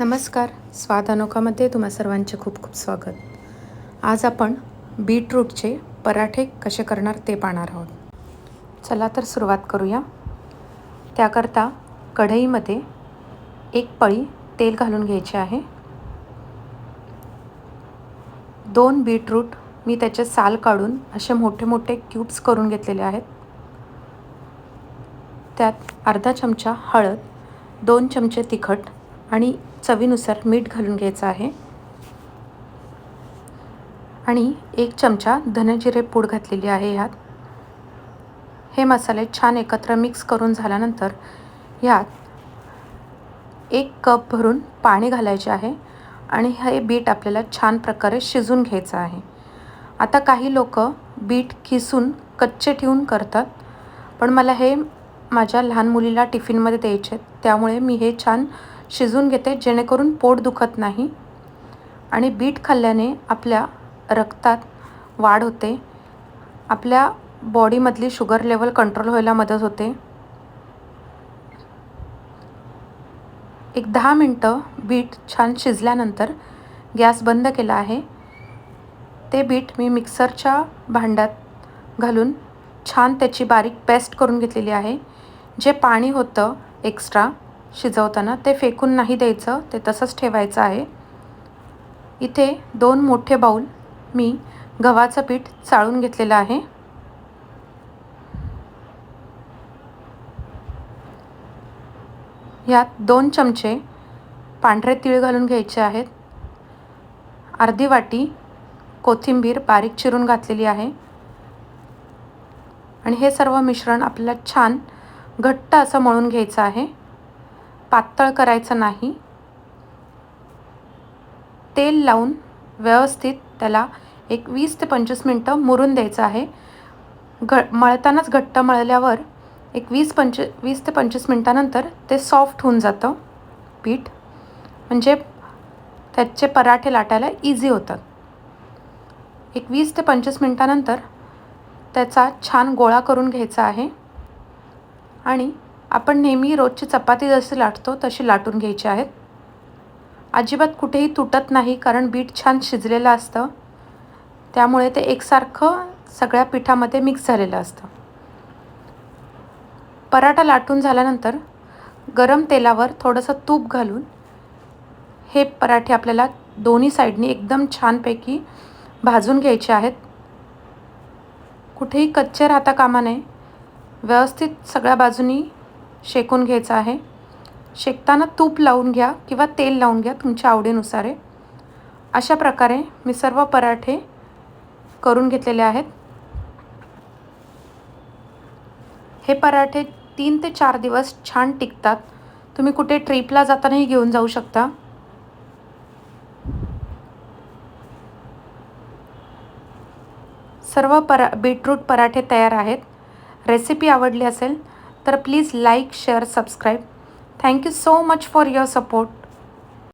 नमस्कार. स्वाद अनोखामध्ये तुम्हा सर्वांचे खूप खूप स्वागत. आज आपण बीटरूटचे पराठे कसे करणार ते पाहणार आहोत. चला तर सुरुवात करूया. त्याकरता कढईमध्ये एक पळी तेल घालून घ्यायचे आहे. दोन बीटरूट मी त्याचे साल काढून असे मोठे मोठे क्यूब्स करून घेतलेले आहेत. त्यात अर्धा चमचा हळद दोन चमचे तिखट आणि चवीनुसार मीठ घालून घ्यायचं आहे. आणि एक चमचा धनजिरे पूड घातलेली आहे ह्यात हे मसाले छान एकत्र मिक्स करून झाल्यानंतर ह्यात एक कप भरून पाणी घालायचे आहे आणि हे बीट आपल्याला छान प्रकारे शिजून घ्यायचं आहे. आता काही लोक बीट किसून कच्चे ठेवून करतात पण मला हे माझ्या लहान मुलीला टिफिनमध्ये द्यायचे त्यामुळे मी हे छान शिजून घेते जेणेकरून पोट दुखत नाही. आणि बीट खाल्ल्याने आपल्या रक्तात वाढ होते. आपल्या बॉडीमधली शुगर लेवल कंट्रोल व्हायला मदत होते. एक दहा मिनटं बीट छान शिजल्यानंतर गॅस बंद केला आहे. ते बीट मी मिक्सरच्या भांड्यात घालून छान त्याची बारीक पेस्ट करून घेतलेली आहे जे पाणी होतं एक्स्ट्रा. शिजवताना ते फेकून नाही द्यायचं ते तसंच ठेवायचं आहे. इथे दोन मोठे बाऊल मी गव्हाचं पीठ चाळून घेतलेलं आहे. यात दोन चमचे पांढरे तीळ घालून घ्यायचे आहेत. अर्धी वाटी कोथिंबीर बारीक चिरून घातलेली आहे. आणि हे सर्व मिश्रण आपल्याला छान घट्ट असं मळून घ्यायचं आहे. पातळ करायचं नाही. तेल लावून व्यवस्थित त्याला एक वीस ते पंचवीस मिनटं मुरून द्यायचं आहे. घ मळतानाच घट्ट मळल्यावर एक वीस पंच वीस ते पंचवीस मिनटानंतर ते सॉफ्ट होऊन जातं. पीठ म्हणजे त्याचे पराठे लाटायला इझी होतात. एक वीस ते पंचवीस मिनटानंतर त्याचा छान गोळा करून घ्यायचा आहे. आणि आपण नेहमी रोजची चपाती जशी लाटतो तशी लाटून घ्यायची आहेत अजिबात कुठेही तुटत नाही कारण बीट छान शिजलेलं असतं. त्यामुळे ते एकसारखं सगळ्या पिठामध्ये मिक्स झालेलं असतं. पराठा लाटून झाल्यानंतर गरम तेलावर थोडंसं तूप घालून हे पराठे आपल्याला दोन्ही साईडनी एकदम छानपैकी भाजून घ्यायचे आहेत. कुठेही कच्चे राहता कामा नये. व्यवस्थित सगळ्या बाजूनी शेकून घ्यायचं आहे. शेकताना तूप लावून घ्या किंवा तेल लावून घ्या तुमच्या आवडीनुसार. आहे अशा प्रकारे मी सर्व पराठे करून घेतलेले आहेत. हे पराठे तीन ते चार दिवस छान टिकतात. तुम्ही कुठे ट्रिपला जातानाही घेऊन जाऊ शकता. सर्व परा बीटरूट पराठे तयार आहेत. रेसिपी आवडली असेल तर please like share subscribe thank you so much for your support